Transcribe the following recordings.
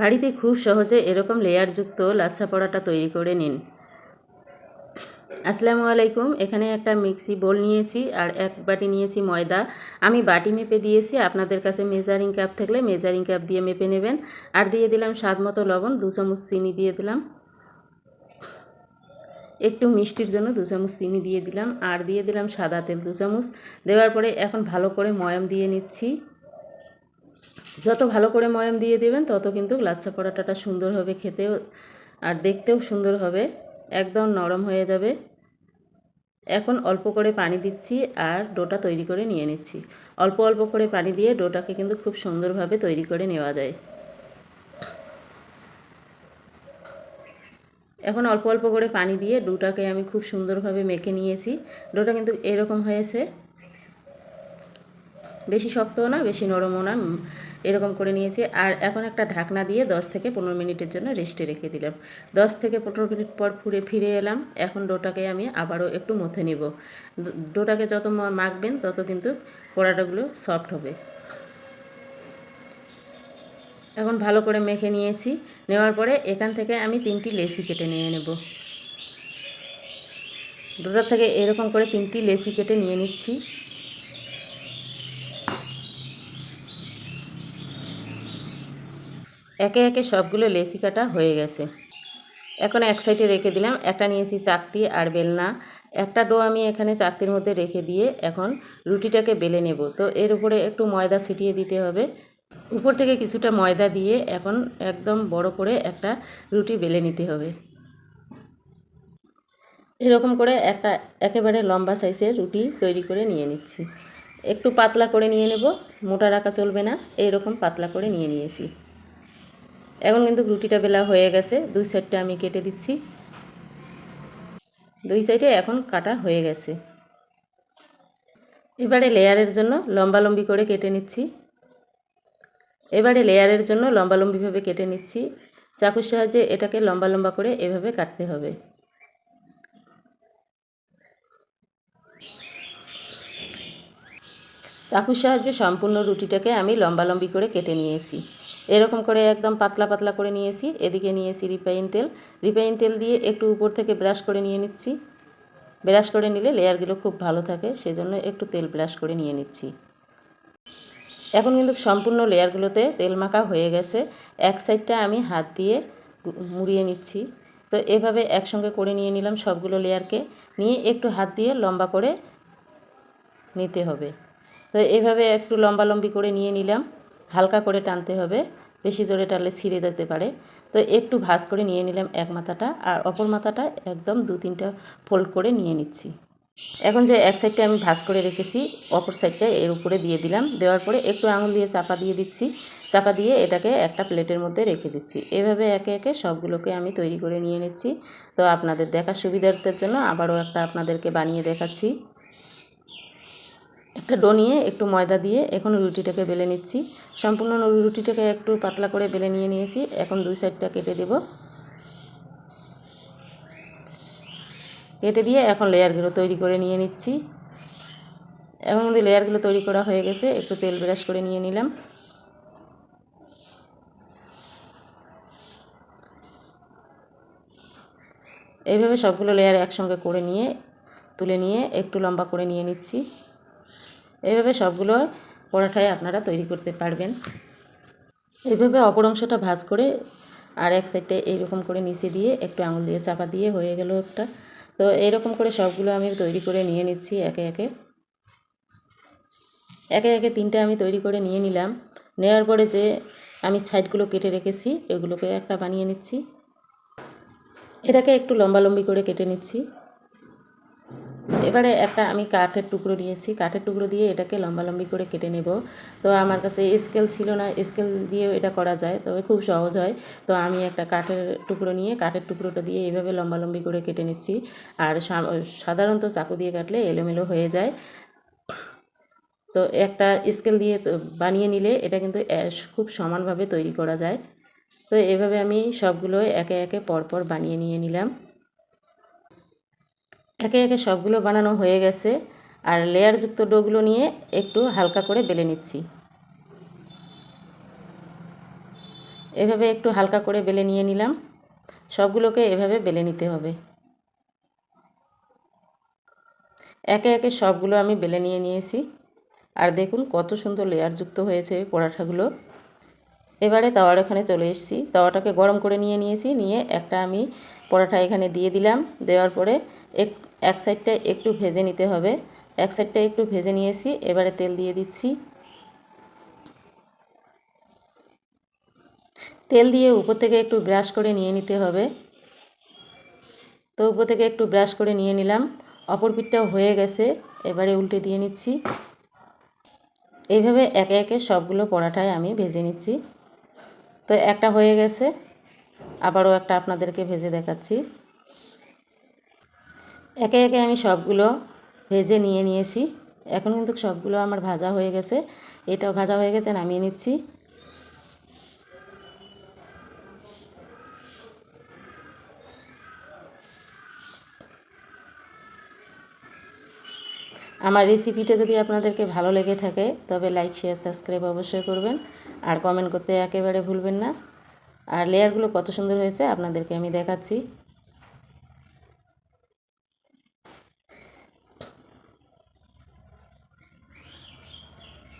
বাড়িতে খুব সহজে এরকম লেয়ারযুক্ত লাচ্ছা পরাটা তৈরি করে নিন। আসসালামু আলাইকুম, এখানে একটা মিক্সি বোল নিয়েছি আর এক বাটি নিয়েছি ময়দা। আমি বাটি মেপে দিয়েছি, আপনাদের কাছে মেজারিং কাপ থাকলে মেজারিং কাপ দিয়ে মেপে নেবেন। আর দিয়ে দিলাম স্বাদ মতো লবণ, দু চামচ চিনি দিয়ে দিলাম। একটু মিষ্টির জন্য দু চামচ চিনি দিয়ে দিলাম। আর দিয়ে দিলাম সাদা তেল দু চামচ। দেওয়ার পরে এখন ভালো করে ময়াম দিয়ে নিচ্ছি। যত ভালো করে ময়াম দিয়ে দেবেন, তত কিন্তু লাচ্ছা পরাটাটা সুন্দর হবে খেতেও আর দেখতেও সুন্দর হবে, একদম নরম হয়ে যাবে। এখন অল্প করে পানি দিচ্ছি আর ডোটা তৈরি করে নিয়ে নিচ্ছি। অল্প অল্প করে পানি দিয়ে ডোটাকে কিন্তু খুব সুন্দরভাবে তৈরি করে নেওয়া যায়। এখন অল্প অল্প করে পানি দিয়ে ডোটাকে আমি খুব সুন্দরভাবে মেখে নিয়েছি। ডোটা কিন্তু এরকম হয়েছে বেশি শক্তও না বেশি নরমও না এরকম করে নিয়েছি। আর এখন একটা ঢাকনা দিয়ে 10 থেকে পনেরো মিনিটের জন্য রেস্টে রেখে দিলাম। 10 থেকে পনেরো মিনিট পর ফুরে ফিরে এলাম। এখন ডোটাকে আমি আবারও একটু মথে নিব। ডোটাকে যত মাখবেন তত কিন্তু পোড়াটাগুলো সফট হবে। এখন ভালো করে মেখে নিয়েছি। নেওয়ার পরে এখান থেকে আমি তিনটি লেসি কেটে নিয়ে নেব। ডোটার থেকে এরকম করে তিনটি লেসি কেটে নিয়ে নিচ্ছি। একে একে সবগুলো লেসি কাটা হয়ে গেছে। এখন এক সাইডে রেখে দিলাম, একটা নিয়েছি চাকতি আর বেলনা। একটা ডো আমি এখানে চাকতির মধ্যে রেখে দিয়ে এখন রুটিটাকে বেলে নেব। তো এর উপরে একটু ময়দা ছিটিয়ে দিতে হবে। উপর থেকে কিছুটা ময়দা দিয়ে এখন একদম বড় করে একটা রুটি বেলে নিতে হবে। এরকম করে একটা একেবারে লম্বা সাইজের রুটি তৈরি করে নিয়ে নিচ্ছি। একটু পাতলা করে নিয়ে নেব, মোটা রাখা চলবে না, এইরকম পাতলা করে নিয়ে নিয়েছি। এখন কিন্তু রুটিটা বেলা হয়ে গেছে, দুই সাইডটা আমি কেটে দিচ্ছি। দুই সাইডে এখন কাটা হয়ে গেছে। এবারে লেয়ারের জন্য লম্বা লম্বি করে কেটে নিচ্ছি। এবারে লেয়ারের জন্য লম্বা লম্বিভাবে কেটে নিচ্ছি। চাকুর সাহায্যে এটাকে লম্বা লম্বা করে এভাবে কাটতে হবে। চাকুর সাহায্যে সম্পূর্ণ রুটিটাকে আমি লম্বা লম্বি করে কেটে নিয়েছি। এরকম করে একদম পাতলা পাতলা করে নিয়েছি। এদিকে নিয়েছি রিফাইন তেল। রিফাইন তেল দিয়ে একটু উপর থেকে ব্রাশ করে নিয়ে নিচ্ছি। ব্রাশ করে নিলে লেয়ারগুলো খুব ভালো থাকে, সেজন্য একটু তেল ব্রাশ করে নিয়ে নিচ্ছি। এখন কিন্তু সম্পূর্ণ লেয়ারগুলোতে তেল মাখা হয়ে গেছে। এক সাইডটা আমি হাত দিয়ে মুড়িয়ে নিচ্ছি। তো এভাবে একসঙ্গে করে নিয়ে নিলাম সবগুলো লেয়ারকে। নিয়ে একটু হাত দিয়ে লম্বা করে নিতে হবে। তো এভাবে একটু লম্বা লম্বি করে নিয়ে নিলাম। হালকা করে টানতে হবে, বেশি জোরে টানলে ছিঁড়ে যেতে পারে। তো একটু ভাজ করে নিয়ে নিলাম এক মাথাটা আর অপর মাথাটা একদম দু তিনটা ফোল্ড করে নিয়ে নিচ্ছি। এখন যে এক সাইডটা আমি ভাজ করে রেখেছি, অপর সাইডটা এর উপরে দিয়ে দিলাম। দেওয়ার পরে একটু আঙুল দিয়ে চাপা দিয়ে দিচ্ছি। চাপা দিয়ে এটাকে একটা প্লেটের মধ্যে রেখে দিচ্ছি। এভাবে একে একে সবগুলোকে আমি তৈরি করে নিয়ে নিচ্ছি। তো আপনাদের দেখার সুবিধার্থের জন্য আবারও একটা আপনাদেরকে বানিয়ে দেখাচ্ছি। একটা ডো নিয়ে একটু ময়দা দিয়ে এখন রুটিটাকে বেলে নিচ্ছি। সম্পূর্ণ রুটিটাকে একটু পাতলা করে বেলে নিয়ে নিয়েছি। এখন দুই সাইডটা কেটে দেব। কেটে দিয়ে এখন লেয়ারগুলো তৈরি করে নিয়ে নিচ্ছি। এখন কিন্তু লেয়ারগুলো তৈরি করা হয়ে গেছে। একটু তেল ব্রাশ করে নিয়ে নিলাম। এইভাবে সবগুলো লেয়ার একসঙ্গে করে নিয়ে, তুলে নিয়ে একটু লম্বা করে নিয়ে নিচ্ছি। এইভাবে সবগুলো পরাঠায় আপনারা তৈরি করতে পারবেন। এইভাবে অপর অংশটা ভাজ করে আর এক সাইডটা এইরকম করে নিচে দিয়ে একটু আঙুল দিয়ে চাপা দিয়ে হয়ে গেল একটা। তো এইরকম করে সবগুলো আমি তৈরি করে নিয়ে নিচ্ছি একে একে। একে একে তিনটে আমি তৈরি করে নিয়ে নিলাম। নেওয়ার পরে যে আমি সাইডগুলো কেটে রেখেছি এগুলোকে একটা বানিয়ে নিচ্ছি। এটাকে একটু লম্বালম্বি করে কেটে নিচ্ছি। এবারে একটা আমি কাঠের টুকরো নিয়েছি। কাঠের টুকরো দিয়ে এটাকে লম্বালম্বি করে কেটে নেব। তো আমার কাছে স্কেল ছিল না, স্কেল দিয়েও এটা করা যায়, তবে খুব সহজ হয়। তো আমি একটা কাঠের টুকরো নিয়ে, কাঠের টুকরোটা দিয়ে এইভাবে লম্বালম্বি করে কেটে নিচ্ছি। আর সাধারণত চাকু দিয়ে কাটলে এলোমেলো হয়ে যায়। তো একটা স্কেল দিয়ে বানিয়ে নিলে এটা কিন্তু খুব সমানভাবে তৈরি করা যায়। তো এভাবে আমি সবগুলো একে একে পরপর বানিয়ে নিয়ে নিলাম। একে একে সবগুলো বানানো হয়ে গেছে। আর লেয়ারযুক্ত ডোগুলো নিয়ে একটু হালকা করে বেলে নিচ্ছি। এভাবে একটু হালকা করে বেলে নিয়ে নিলাম। সবগুলোকে এভাবে বেলে নিতে হবে। একে একে সবগুলো আমি বেলে নিয়ে নিয়েছি। আর দেখুন কত সুন্দর লেয়ারযুক্ত হয়েছে পরাঠাগুলো এবারে তাওয়ার এখানে চলে এসেছি। তাওয়াটাকে গরম করে নিয়ে নিয়েছি। নিয়ে একটা আমি পরাঠা এখানে দিয়ে দিলাম। দেওয়ার পরে এক এক সাইডটা একটু ভেজে নিতে হবে। এক সাইডটা একটু ভেজে নিয়েছি, এবারে তেল দিয়ে দিচ্ছি। তেল দিয়ে উপর থেকে একটু ব্রাশ করে নিয়ে নিতে হবে। তো উপর থেকে একটু ব্রাশ করে নিয়ে নিলাম। অপর পিঠটাও হয়ে গেছে, এবারে উল্টে দিয়ে নিচ্ছি। এইভাবে একে একে সবগুলো পরাঠায় আমি ভেজে নিচ্ছি। তো একটা হয়ে গেছে, আবারও একটা আপনাদেরকে ভেজে দেখাচ্ছি। একে একে আমি সবগুলো ভেজে নিয়ে নিয়েছি। এখন কিন্তু সবগুলো আমার ভাজা হয়ে গেছে। এটাও ভাজা হয়ে গেছে, নামিয়ে নিচ্ছি। আমার রেসিপিটা যদি আপনাদেরকে ভালো লেগে থাকে, তবে লাইক শেয়ার সাবস্ক্রাইব অবশ্যই করবেন। আর কমেন্ট করতে একেবারে ভুলবেন না। আর লেয়ারগুলো কত সুন্দর হয়েছে আপনাদেরকে আমি দেখাচ্ছি।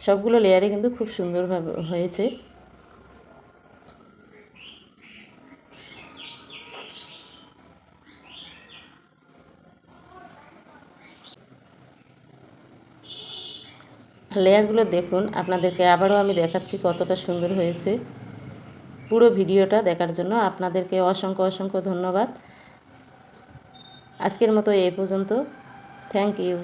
সবগুলো লেয়ারে কিন্তু খুব সুন্দরভাবে হয়েছে। লেয়ারগুলো দেখুন, আপনাদেরকে আবারও আমি দেখাচ্ছি কতটা সুন্দর হয়েছে। পুরো ভিডিওটা দেখার জন্য আপনাদেরকে অসংখ্য অসংখ্য ধন্যবাদ। আজকের মতো এই পর্যন্ত। Thank you.